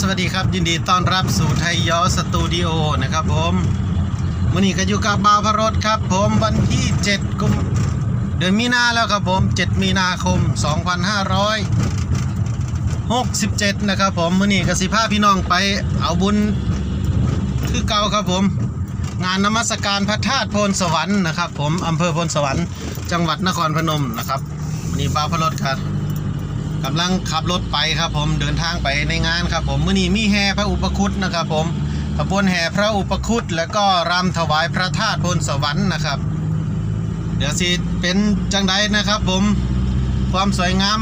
สวัสดีครับยินดีต้อนรับสู่ไทยยอสตูดิโอนะครับผมวันนี้ก็อยู่กับบาวพรสครับ ผมวันที่ 7 กุมเดือนมีนาแล้วครับผม 7 มีนาคม 2567 นะครับผมวันนี้กสิพาพี่น้องไปเอาบุญคือเก่าครับผม งานนมัสการพระธาตุพนสวรรค์นะครับผมอำเภอพนสวรรค์จังหวัดนครพนมนะครับวันนี้บาวพรสครับ กำลังขับรถไปครับผมเดินทางไปในงานครับผมมื่อนี้มีแห่พระอุปคุตนะครับผมขบวนแห่พระอุปคุตแล้วก็รำถวายพระธาตุพลสวรรค์นะครับ เดี๋ยวสิเป็นจังใดนะครับผมความสวยงาม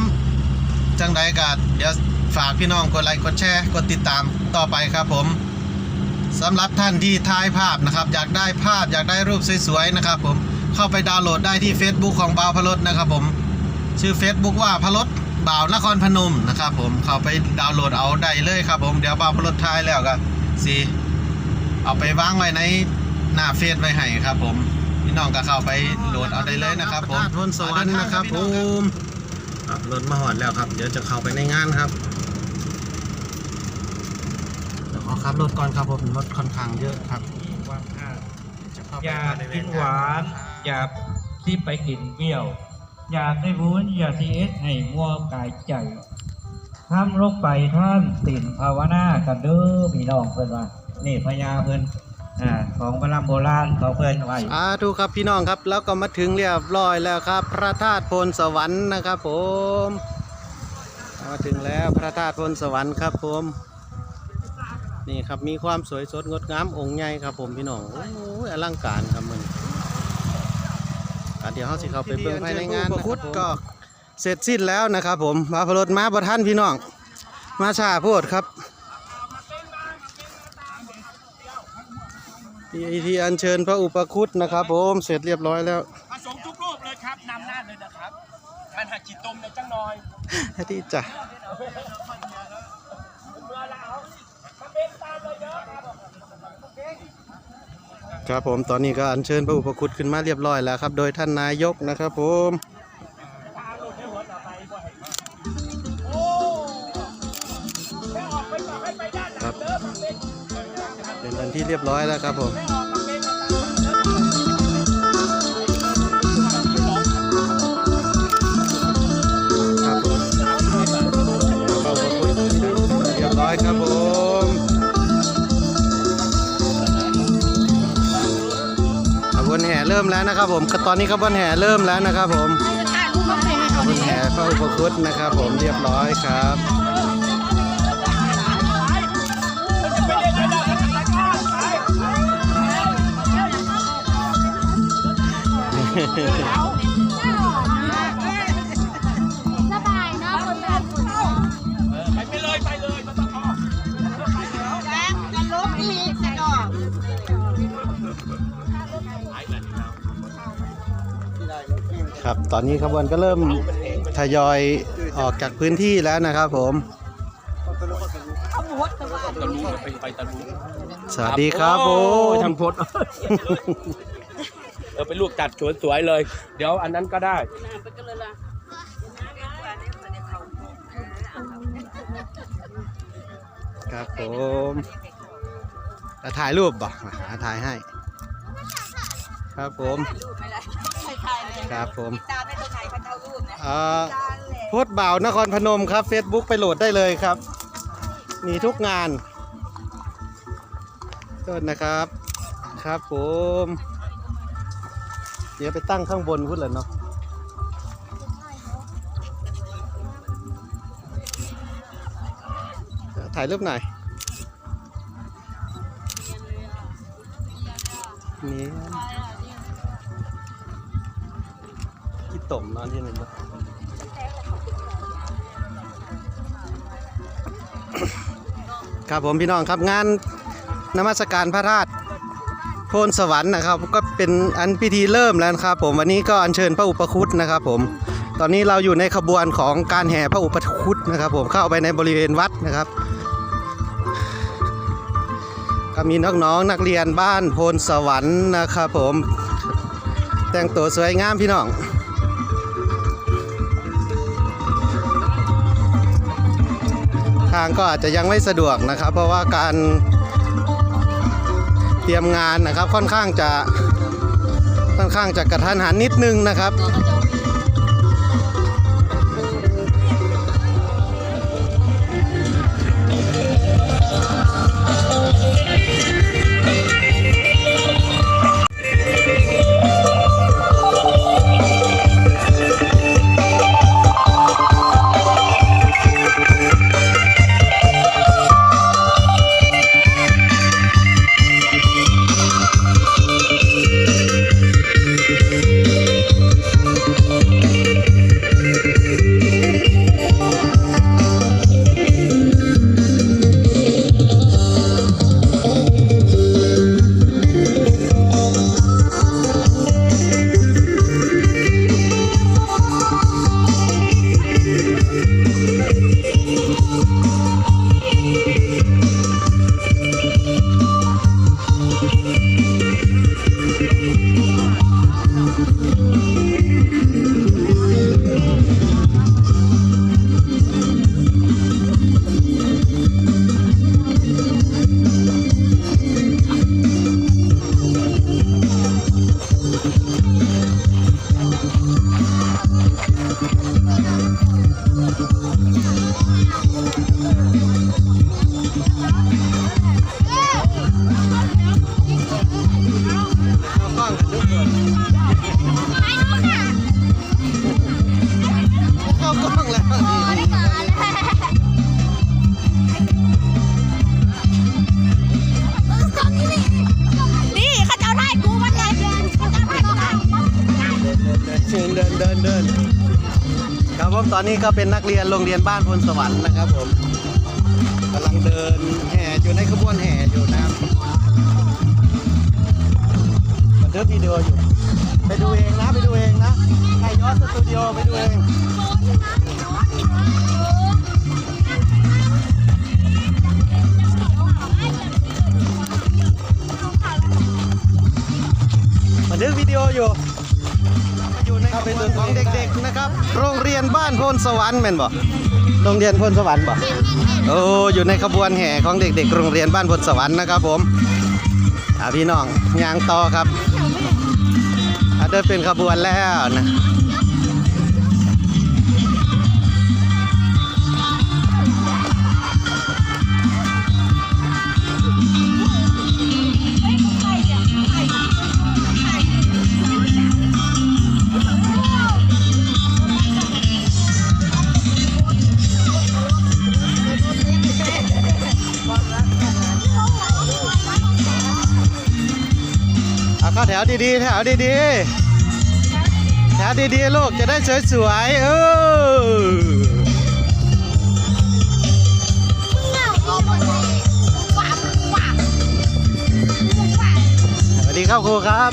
จังใดกัเดี๋ยวฝากพี่น้องกดไลค์กดแชร์กดติดตามต่อไปครับผมสำหรับท่านที่ถ่ายภาพนะครับ อยากได้ภาพอยากได้รูปสวยๆนะครับผมเข้าไปดาวน์โหลดได้ที่ Facebook ของบาวพลดนะครับผมชื่อ Facebook ว่าพลด บ่าวนครพนมนะครับผมเข้าไปดาวน์โหลดเอาได้เลยครับผมเดี๋ยวบ่าวพลดท้ายแล้วก็สิเอาไปวางไว้ในหน้าเฟซไว้ให้ครับ ผมพี่น้องก็เข้าไปโหลดเอาได้เลยนะครับผมทนสวรรค์นะครับผมอะรถมาหอดแล้วครับ เดี๋ยวจะเข้าไปในงานครับเดี๋ยวขอขับรถก่อนครับผมรถค่อนข้างเยอะครับจะเข้ไปอยากบริเวกิณนหวานอยากที่ไปกินเปรี้ยว อยากได้บุญอยากที่เอสให้มัวกายใจทำลงไปท่านติ่นภาวนากันเด้อพี่น้องเพิ่อนว่า นี่พญาเพิ่อนอ่าของโบราณโบราณเขาเพิ่อนไว้อาถูกครับพี่น้องครับ แล้วก็มาถึงเรียบร้อยแล้วครับ พระธาตุพลสวรรค์นะครับ ผมมาถึงแล้วพระธาตุพลสวรรค์ครับผมนี่ครับมีความสวยสดงดงามองค์ใหญ่ครับผมพี่น้องโอ้ยอลังการครับมัน อะเดี๋ยวเขาสิเข้าไปเบิ่งภายในงานนะครับผมก็เสร็จสิ้นแล้วนะครับ ผมมาพรถมาประท่านพี่น้อง มาชาโพดครับที่ที่อัญเชิญพระอุปคุตนะครับผมเสร็จเรียบร้อยแล้วผสมทุกรูปเลยครับนำหน้าเลยนะครับทานหักขีดตมในจังน้อยที่จ้ะครับ ครับผมตอนนี้ก็อัญเชิญพระอุปคุตขึ้นมาเรียบร้อยแล้วครับ โดยท่านนายกนะครับ ผมครับเป็นทันที่เรียบร้อยแล้วครับผม แห่เริ่มแล้วนะครับผมตอนนี้ขบวนแห่เริ่มแล้วนะครับผมขบวนแห่พระอุปคุตนะครับ ผมเรียบร้อยครับส ครับ ตอนนี้ขบวนก็เริ่มทยอยออกจากพื้นที่แล้วนะครับผม ตะลุไปไปตะลุสวัสดีครับผโอ้ยมทางพดเออไปลูกตัดสวยๆเลย เดี๋ยวอันนั้นก็ได้ ครับผมอะถ่ายรูปบ่หาถ่ายให้ ครับผม ครับผมตามได้ตรงไหนพันเท่ารูปนะเอ่อโพสต์บ่าวนครพนมครับ Facebook ไปโหลดได้เลยครับ มีทุกงานโทษนะครับ ครับผม เดี๋ยวไปตั้งข้างบนพุ่นเลยเนาะถ่ายรูปหน่อยนี่ที่ ตมนอนที่นึ่งบ่ครับผมพี่น้องครับงานนมัสการพระธาตุโพนสวรรค์นะครับ ก็เป็นอันพิธีเริ่มแล้วครับ ผมวันนี้ก็อัญเชิญพระอุปคุตนะครับ ผมตอนนี้เราอยู่ในขบวนของการแห่พระอุปคุตนะครับ ผมเข้าไปในบริเวณวัดนะครับ ก็มีน้องๆนักเรียนบ้านโพนสวรรค์นะครับ ผมแต่งตัวสวยงามพี่น้อง ทางก็อาจจะยังไม่สะดวกนะครับ เพราะว่าการเตรียมงานนะครับค่อนข้างจะค่อนข้างจะกระทันหันนิดนึงนะครับ เป็นนักเรียนโรงเรียนบ้านพลสวรรค์นะครับผมกำลังเดินแห่อยู่ในขบวนแห่อยู่นะครับบันทึกวิดีโออยู่ไปดูเองนะไปดูเองนะไก่ยอดสตูดิโอไปดูเองบันทึกวิดีโออยู่ อยู่ในเป็นส่วนของเด็กๆนะครับ โรงเรียนบ้านโพนสวรรค์แม่นบ่โรงเรียนโพนสวรรค์บ่โอ้อยู่ในขบวนแห่ของเด็ก ๆ โรงเรียนบ้านโพนสวรรค์นะครับผมอ่าพี่น้องยางต่อครับอ่าเดินเป็นขบวนแล้วนะ ถวดีๆ แถวดีๆ แถวดีๆ ลูกจะได้สวยๆ เออสวัสดีครับครูครับ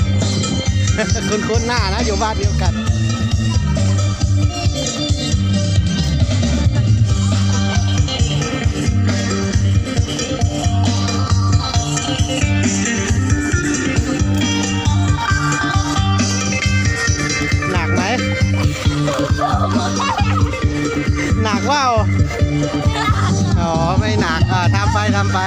คุณคุณหน้านะ อยู่บ้านเดียวกัน หนักว่าอ๋อ ไม่หนักอ่าทำไปทำไป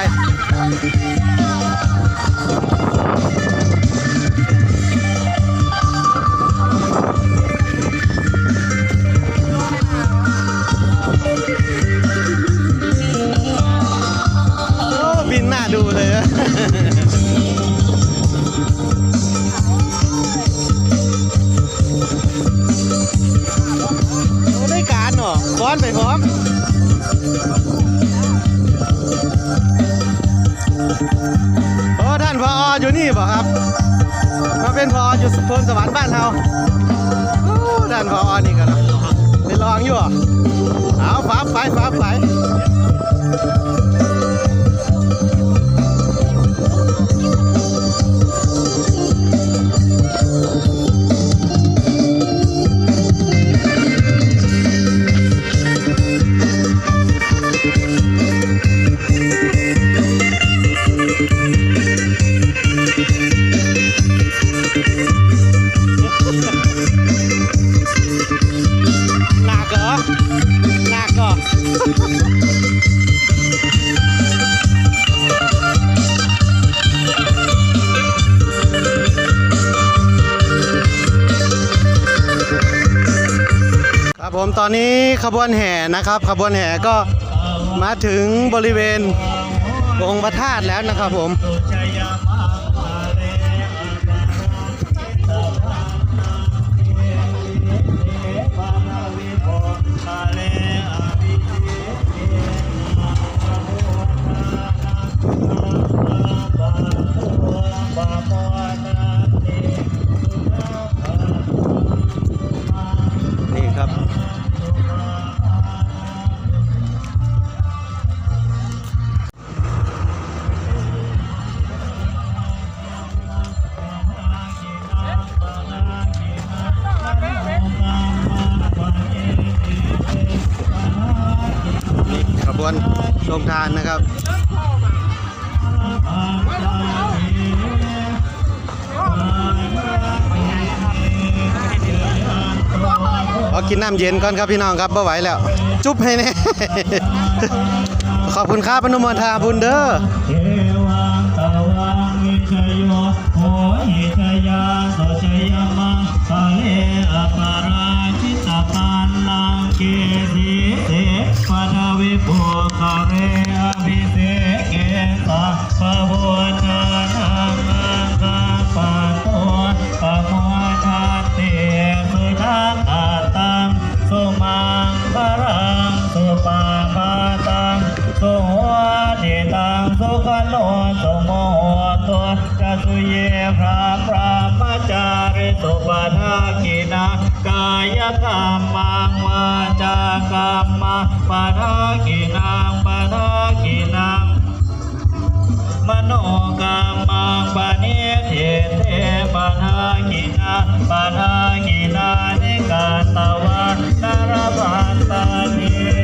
อยู่นี่บ่ครับ มาเป็นพออยู่พลสวรรค์บ้านเราด้านพอนี่กันนะไปลองอยู่เอเอาฟ้าไปฟ้าไป ขบวนแห่นะครับ ขบวนแห่ก็มาถึงบริเวณองค์พระธาตุแล้วนะครับผม ลงทานนะครับขอกินน้ำเย็นก่อนครับพี่น้องครับไม่ไหวแล้ว จุ๊บให้แน่ขอบคุณครับพนุโมทาบุญเด้อ กาปะโวนานังอังคังปันโตปะโมทันเตสุทังอาตังสุมังปะรังสุปาปังสุหัวติตังสุขโนสุโมตัวจัสุเยพระพระมจาริสุปทากินากายกรรมังวาจากรรมังปทากินัง โนกรรมังปณิเทเทปนากินาปนากินานิกาตวันนารบันตานิ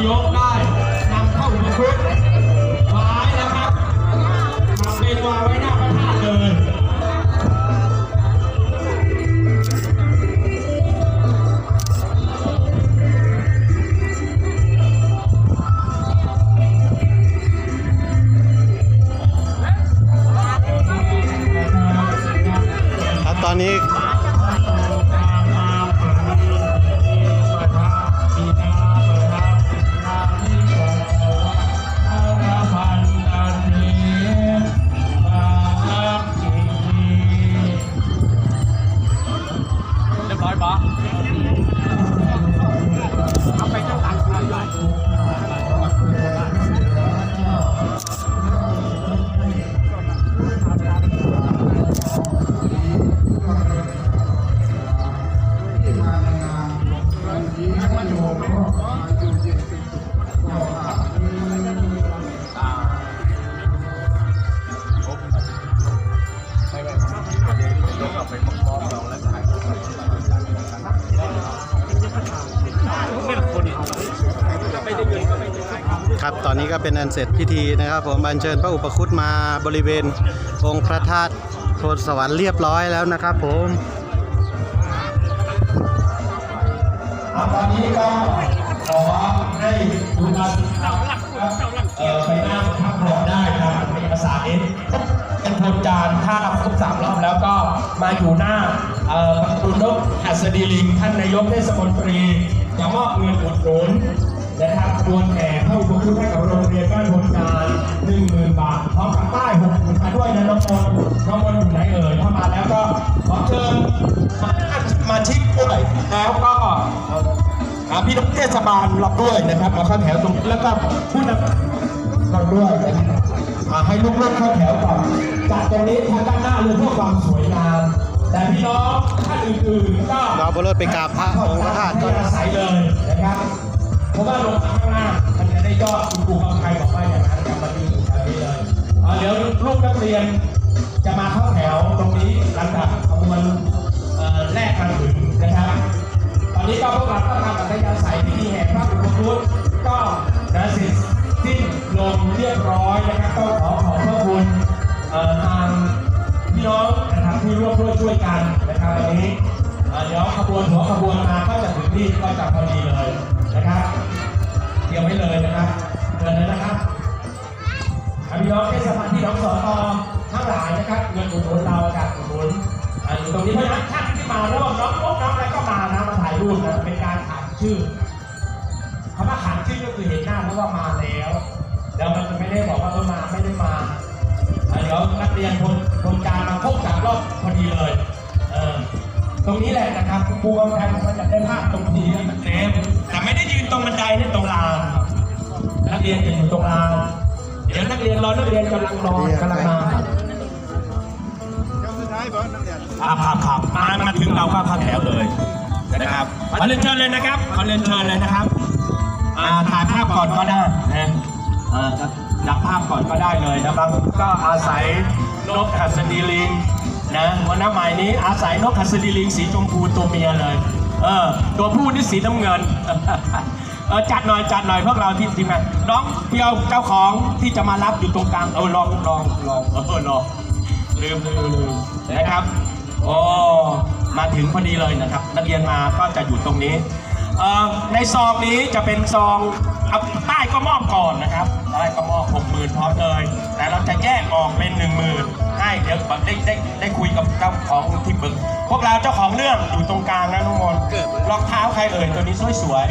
Dios เป็นอันเสร็จพิธีนะครับผมอัญเชิญพระอุปคุตมาบริเวณองค์พระธาตุโพนสวรรค์เรียบร้อยแล้วนะครับผมตอนนี้ก็ขอให้คุณนันเอ่อไปนั่งพักผ่อนได้ครับเป็นภาษาเอ็นเป็นคนจานถ้าครบสามรอบแล้วก็มาอยู่หน้าประตูนกหัสดีลิงท่านนายกเทศมนตรีจะมอบเงินอุดหนุน นะครับควรแห่เข้าอุปคุณให้กับโรงเรียนบ้านพลการหนึ่งหมื่นบาทพร้อมกับป้ายหกหมื่นมาด้วยนะน้องมนน้องมนอยู่ไหนเอ่ยถ้ามาแล้วก็ขอเชิญมาชิกด้วยแล้วก็อ่าพี่น้องเทศบาลรับด้วยนะครับมาเข้าแถวตรงนี้แล้วก็ผู้นำรับด้วยนะครับอ่าให้ลูกๆเข้าแถวก่อนจากตรงนี้ทางด้านหน้าเลยเพื่อความสวยงามแต่พี่น้องท่านอื่นๆก็เราบรถไปกราบพระองค์พระธาตุก่อนอาศัยเลยนะครับ ราะว่าลงมาข้างหน้ามันจะได้ยอดคุณครูบางใครบอกว่าอย่างนั้นจะมาดีอยู่แถวนี้เลยเดี๋ยวลูกนักเรียนจะมาเข้าแถวตรงนี้หลังจากขบวนแรกมาถึงนะครับ ตอนนี้ก็พวกเราก็ทำอัธยาศัยพิธีแห่พระอุปคุตก็นะเสร็จสิ้นลงเรียบร้อยนะครับก็ขอขอบพระคุณทางพี่น้องนะครับที่ร่วมด้วยช่วยกันนะครับวันนี้เอ่อเดี๋ยวขบวนหัวขบวนมาก็จะถึงที่ก็จะพอดีเลย นะครับเตรียมไว้เลยนะครับเดินเลยนะครับพี่น้องเทศบาลที่น้องสอทอทั้งหลายนะครับเงินอุดหนุนเราจากอุดหนุนอ่าอยู่ตรงนี้เพราะฉะนั้นท่านที่มาร่วมน้องน้องน้องอะไรก็มานะมาถ่ายรูปนะเป็นการขานชื่อคำว่าขานชื่อก็คือเห็นหน้าเพราะว่ามาแล้วแล้วมันจะไม่ได้บอกว่าเออมาไม่ได้มาอ่าเดี๋ยวนักเรียนคนคนกลารมาครบสามรอบพอดีเลยเออตรงนี้แหละนะครับครูบางท่านก็จะได้ภาพตรงนี้มันเต็ม ไม่ได้ยืนตรงบันไดนี่ตรงลานนักเรียนจะอยู่ตรงลานเดี๋ยวนักเรียนรอนักเรียนกำลังรอกำลังมาครับครับครับมามาถึงเราก็เข้าแถวเลยนะครับขอเรียนเชิญเลยนะครับขอเรียนเชิญเลยนะครับอ่าถ่ายภาพก่อนก็ได้นะอ่าจับภาพก่อนก็ได้เลยนะครับก็อาศัยนกหัสดีลิงนะวันน้ำใหม่นี้อาศัยนกหัสดีลิงสีชมพูตัวเมียเลย เออตัวผู้นี่สีน้ำเงิน เออจัดหน่อยจัดหน่อยพวกเราที่ทีมงานน้องเพียวเจ้าของที่จะมารับอยู่ตรงกลางเออลองลองลองเออลองลืมลืมลืมนะครับโอ้มาถึงพอดีเลยนะครับ นักเรียนมาก็จะอยู่ตรงนี้ เอ่อในซองนี้จะเป็นซองเอาใต้ก็มอบก่อนนะครับใต้ก็มอบหกหมื่นพร้อมเลย แต่เราจะแยกออกเป็นหนึ่งหมื่นให้เดี๋ยวได้ได้ได้คุยกับเจ้าของที่บึก พวกเราเจ้าของเรื่องอยู่ตรงกลางนะน้องมนต์รองเท้าใครเอ่ยตัวนี้สวย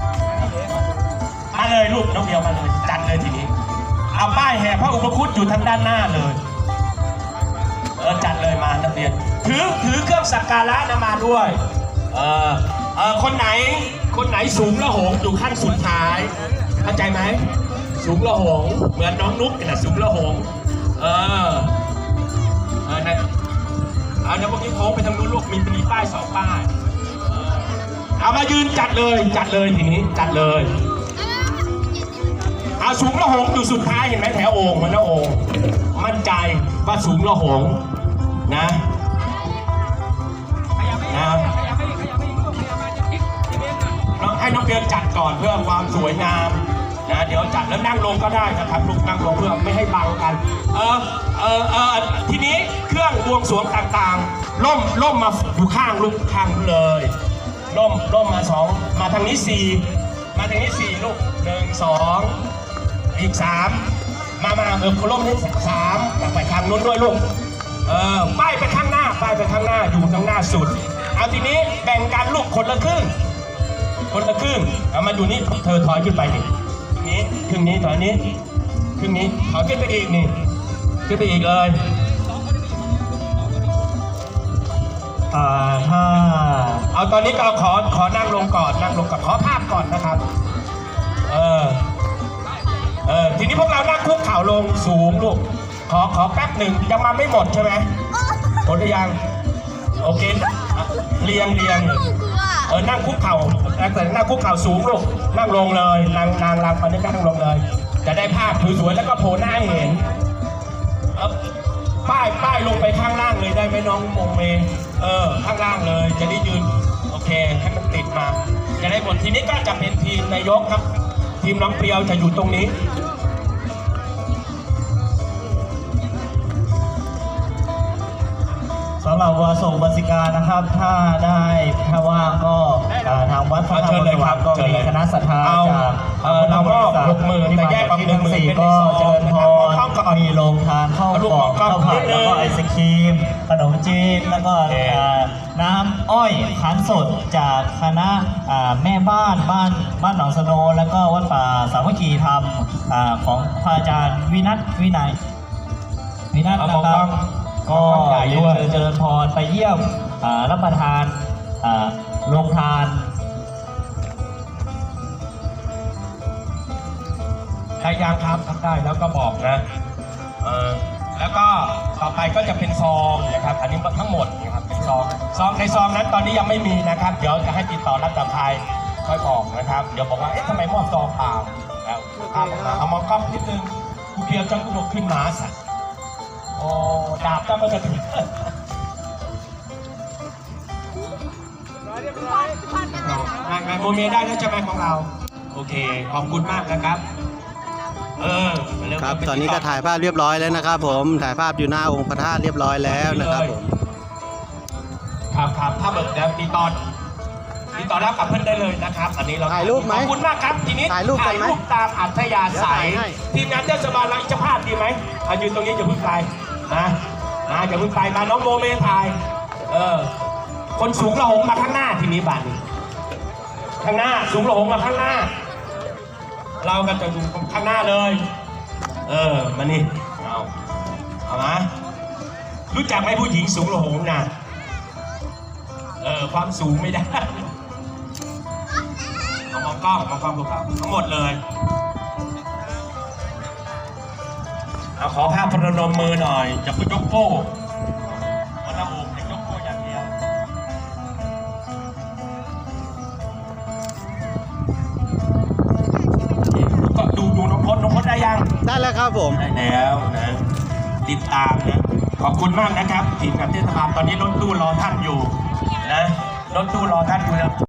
ๆมาเลยลูกน้องเดียวมาเลยจัดเลยทีนี้ เอาป้ายแห่พระอุปคุตอยู่ทางด้านหน้าเลย เออจัดเลยมานักเรียน ถือถือเครื่องสักการะนะมาด้วย เออ เออคนไหนคนไหนสูงละหงอยู่ขั้นสุดท้ายเข้าใจไหมสูงละหงเหมือนน้องนุ๊กนะสูงละหงเออเออนะเอาเดี๋ยวพวกนี้โค้งไปทางนู้นลูกมีมีป้ายสองป้ายเอามายืนจัดเลยจัดเลยทีนี้จัดเลยเอาสูงละหงอยู่สุดท้ายเห็นไหมแถวโอ่งมือนนะโอ่งมั่นใจว่าสูงละหงนะนะ น้องให้น้องเปียจัดก่อนเพื่อความสวยงามนะเดี๋ยวจัดแล้วนั่งลงก็ได้นะครับลูกนั่งลงเพื่อไม่ให้บังกัน เออเออเออทีนี้เครื่องบวงสวงต่างๆล่มล่มมาอยู่ข้างลูกข้างเลยล่มล่มมาสองมาทางนี้สี่มาทางนี้สี่ลูกหนึ่งสองอีกสามมามาเออโคล่มนี่สามไปทางนู้นด้วยลูกเออป้ายไปข้างหน้าป้ายไปข้างหน้าอยู่ข้างหน้าสุดเอาทีนี้แบ่งกันลูกคนละครึ่ง คนละครึ่งเอามาดูนี่เธอถอยขึ้นไปนี่นี้ครึ่งนี้ถอยนี้ครึ่งนี้ถอยขึ้นไปอีกนี่ขึ้นไปอีกเลยอ่าถ้าเอาตอนนี้ก็ขอขอนั่งลงก่อนนั่งลงก่อนขอภาพก่อนนะครับ เออเออทีนี้พวกเรานั่งคุกเข่าลงสูงลูกขอขอแป๊บหนึ่งยังมาไม่หมดใช่ไหมหมดหรือยัง โอเคเรียงเรียง เออนั่งคุกเข่าแต่นั่งคุกเข่าสูงลูกนั่งลงเลยนางนางรำตอนนี้ก็นั่งลงเลย จะได้ภาพสวยๆแล้วก็โผล่หน้าให้เห็นป้ายป้ายลงไปข้างล่างเลยได้ไหมน้องมงเมย์เออ ข้างล่างเลย จะได้ยืนโอเคให้มันติดมา จะได้หมดทีนี้ก็จะเป็นทีมนายกครับ ทีมน้องเปรียวจะอยู่ตรงนี้ หรับวาส่งวาสิกานะครับ ถ้าได้ถ้าว่างก็อ่าทางวัดพระธรรมสวรรค์ก็เชิญมีเลยคณะศรัทธาเอาจากเอ่อเราก็หกหมื่นที่แต่มาแยกจากที่ออกทั้งสี่หนึ่งหมื่นก็เป็นในซองเจริญพนะครับรมีโรงทานข้าวเอาลูกกล่องกล้องข้าวผัดนิดนึแล้วงก็ไอศครีม ขนมจีนแล้วก็โอเคอ่าน้ำอ้อยขันสดจากคณะอ่าแม่บ้านบ้านบ้านหนองสโนแล้วก็วัดป่าสามัคคีธรรมอ่าของพระอาจารย์วินัทวินัยวินัทเอานะมองคกล้รัอบง ก็มองกล้องใหญ่เรียด้วยนเชิญเจริญพรไปเยี่ยมอ่ารับประทานอ่าโรงทานใครยังครับทำได้แล้วก็บอกนะเออแล้วก็ต่อไปก็จะเป็นซองนะครับ อันนี้ทั้งหมดนะครับเป็นซองซองในซองนั้นตอนนี้ยังไม่มีนะครับ เดี๋ยวจะให้ติดต่อรับจากใครค่อยบอกนะครับ เดี๋ยวบอกว่าเอ๊ะทำไมมอบซองเปล่าแล้วภาพออกมาเอามองกล้องนิดนึงกูเพียวจังกูบอกขึ้นหมาสัตว์ โอ้ดาบก็ไม่จะถึงงานงานโมเมได้แล้วใช่ไหมของเรา โอเค ขอบคุณมากนะครับ เออเวครับไปตอนนี้ก็ถ่ายภาพเรียบร้อยแล้วนะครับ ผมถ่ายภาพอยู่หน้าองค์พระธาตุเรียบร้อยแล้วนะครับผมครับครับถ้าเบิกแล้วติดต่อติดต่อรับกับเพื่อนได้เลยนะครับ อันนี้เราถ่ายรูปไหมขอบคุณมากครับทีนี้ถ่ายรูปกันไหมตามอัธยาศัยเดี๋ยวถ่ายให้ทีมงานเทศบาลเราจะพลาดดีไหมเอายืนตรงนี้อย่าเพิ่งไป นะนะอย่าเพิ่งไปมาน้องโมเมถ่ายเออคนสูงระหงมาข้างหน้าทีนี้บัตรข้างหน้าสูงระหงมาข้างหน้า เราก็จะดูข้างหน้าเลย เออมานี่เอาเอามารู้จักไหมผู้หญิงสูงระหงนะเออความสูงไม่ได้เอามองกล้องมองกล้องพวกเราทั้งหมดเลย เอาขอภาพพนมมือหน่อยจะไปยกโป้วันละองค์จะยกโป้อย่างเดียวก็ดูดูน้องพจน์น้องพจน์ได้ยัง ได้แล้วครับผม ได้แล้วนะติดตามนะ ขอบคุณมากนะครับทีมงานเทศบาลตอนนี้รถตู้รอท่านอยู่นะรถตู้รอท่านอยู่นะ